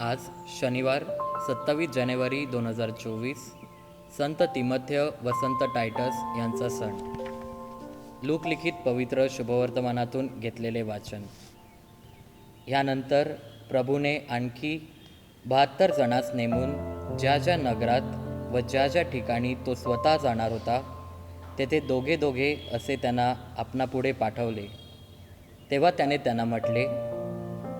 आज शनिवार सत्तावीस जानेवारी दोन हजार चोवीस संत तिमथ्य वसंत टायटस यांचा सण. लोकलिखित पवित्र शुभवर्तमानातून घेतलेले वाचन. ह्यानंतर प्रभूने आणखी बहात्तर जणास नेमून ज्या ज्या नगरात व ज्या ज्या ठिकाणी तो स्वतः जाणार होता तेथे दोघे दोघे असे त्यांना आपणापुढे पाठवले. तेव्हा त्याने त्यांना म्हटले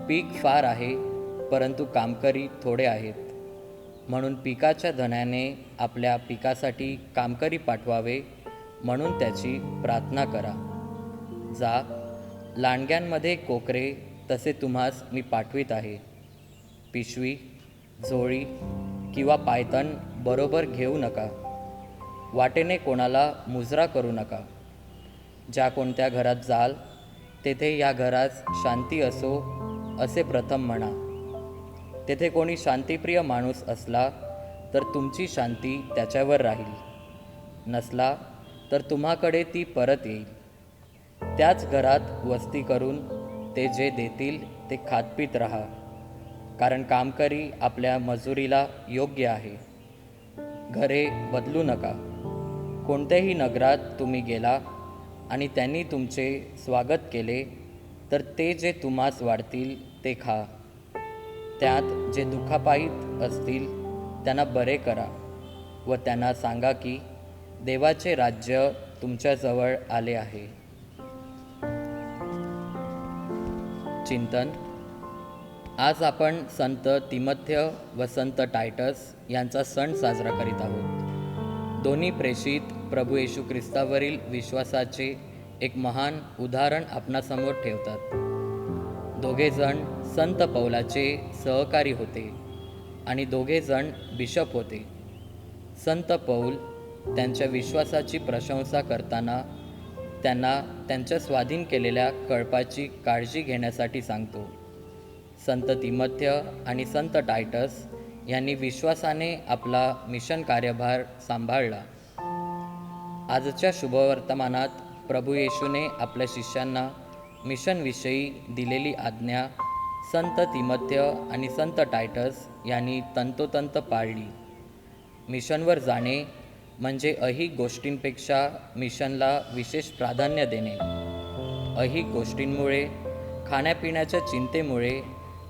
पीक फार आहे परंतु कामकरी थोडे आहेत. म्हणून पिकाच्या धन्याने आपल्या पिकासाठी कामकरी पाठवावे म्हणून त्याची प्रार्थना करा. जा लांडग्यांमध्ये कोकरे तसे तुम्हास मी पाठवित आहे. पिशवी झोळी किंवा पायतण बरोबर घेऊ नका. वाटेने कोणाला मुजरा करू नका. ज्या कोणत्या घरात जाल तेथे या घरात शांती असो असे प्रथम म्हणा. तेथे कोणी शांतिप्रिय माणूस असला तर तुमची शांती त्याच्यावर राहील. नसला तर तुम्हाकडे ती परत येईल. त्याच घरात वस्ती करून ते जे देतील ते खातपीत राहा कारण कामकरी आपल्या मजुरीला योग्य आहे. घरे बदलू नका. कोणत्याही नगरात तुम्ही गेला आणि त्यांनी तुमचे स्वागत केले तर ते जे तुम्हास वाढतील ते खा. त्यात जे दुखापायीत असतील त्यांना बरे करा व त्यांना सांगा की देवाचे राज्य तुमच्याजवळ आले आहे. चिंतन. आज आपण संत तिमथ्य व संत टायटस यांचा सण साजरा करीत आहोत. दोन्ही प्रेषित प्रभू येशू ख्रिस्तावरील विश्वासाचे एक महान उदाहरण आपणासमोर ठेवतात. दोघेजण संत पौलाचे सहकारी होते आणि दोघेजण बिशप होते. संत पौल त्यांच्या विश्वासाची प्रशंसा करताना त्यांना त्यांच्या स्वाधीन केलेल्या कळपाची काळजी घेण्यासाठी सांगतो. संत तिमथ्य आणि संत टायटस यांनी विश्वासाने आपला मिशन कार्यभार सांभाळला. आजच्या शुभवर्तमानात प्रभू येशूने आपल्या शिष्यांना मिशनविषयी दिलेली आज्ञा संत तिमथ्य आणि संत टायटस यांनी तंतोतंत पाळली. मिशनवर जाणे म्हणजे अहिक गोष्टींपेक्षा मिशनला विशेष प्राधान्य देणे. अहिक गोष्टींमुळे खाण्यापिण्याच्या चिंतेमुळे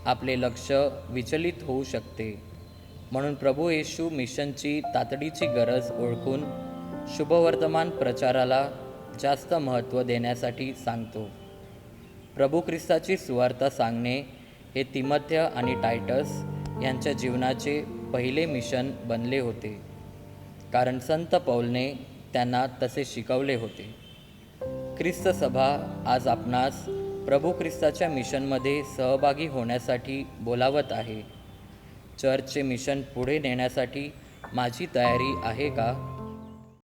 आपले लक्ष विचलित होऊ शकते. म्हणून प्रभू येशू मिशनची तातडीची गरज ओळखून शुभवर्तमान प्रचाराला जास्त महत्त्व देण्यासाठी सांगतो. प्रभू ख्रिस्ताची सुवार्ता सांगणे हे तिमथ्य आणि टायटस यांच्या जीवनाचे पहिले मिशन बनले होते. कारण संत पौलने त्यांना तसे शिकवले होते. ख्रिस्त सभा आज आपणास प्रभू ख्रिस्ताच्या मिशनमध्ये सहभागी होण्यासाठी बोलावत आहे. चर्चचे मिशन पुढे नेण्यासाठी माझी तयारी आहे का?